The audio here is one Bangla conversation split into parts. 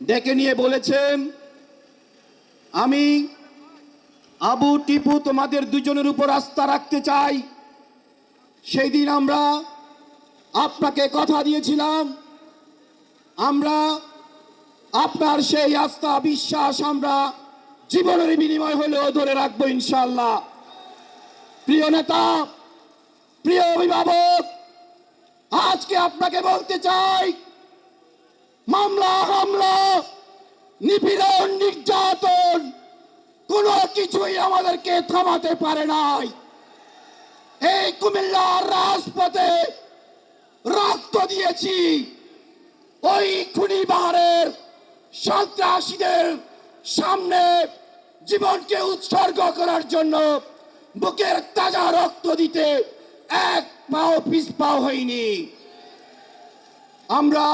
ডেকে নিয়ে বলেছেন, আমি আবু টিপু তোমাদের দুজনের উপর আস্থা রাখতে চাই। সেই দিন আমরা আপনাকে কথা দিয়েছিলাম। আমরা আপনার সেই আস্থা, বিশ্বাস আমরা জীবনের বিনিময় হলেও ধরে রাখব ইনশাল্লাহ প্রিয় নেতা, প্রিয় অভিভাবক, আজকে আপনাকে বলতে চাই, মামলা হামলা নিপীড়ন, নির্যাতন, কোনো কিছুই আমাদেরকে থামাতে পারে নাই। এই কুমিল্লার রাজপথে রক্ত দিয়েছি। ওই খুনি বাহারের সন্ত্রাসীদের সামনে জীবনকে উৎসর্গ করার জন্য বুকের তাজা রক্ত দিতে এক পাও পিস পাও হয়নি। আমরা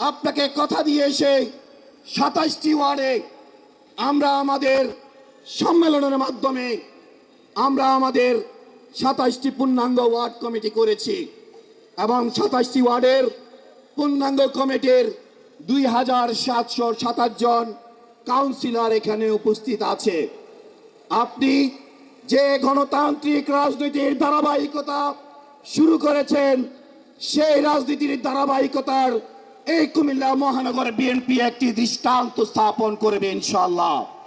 আপনাকে কথা দিয়ে এসে সাতাশটি ওয়ার্ডে আমরা আমাদের সম্মেলনের মাধ্যমে আমরা আমাদের সাতাশটি পূর্ণাঙ্গ ওয়ার্ড কমিটি করেছি এবং সাতাশটি ওয়ার্ডের পূর্ণাঙ্গ কমিটির দুই হাজার সাতশো সাতাশ জন কাউন্সিলর এখানে উপস্থিত আছে। আপনি যে গণতান্ত্রিক রাজনীতির ধারাবাহিকতা শুরু করেছেন, সেই রাজনীতির ধারাবাহিকতার এই কুমিল্লা মহানগর বিএনপি একটি দৃষ্টান্ত স্থাপন করবে ইনশাল্লাহ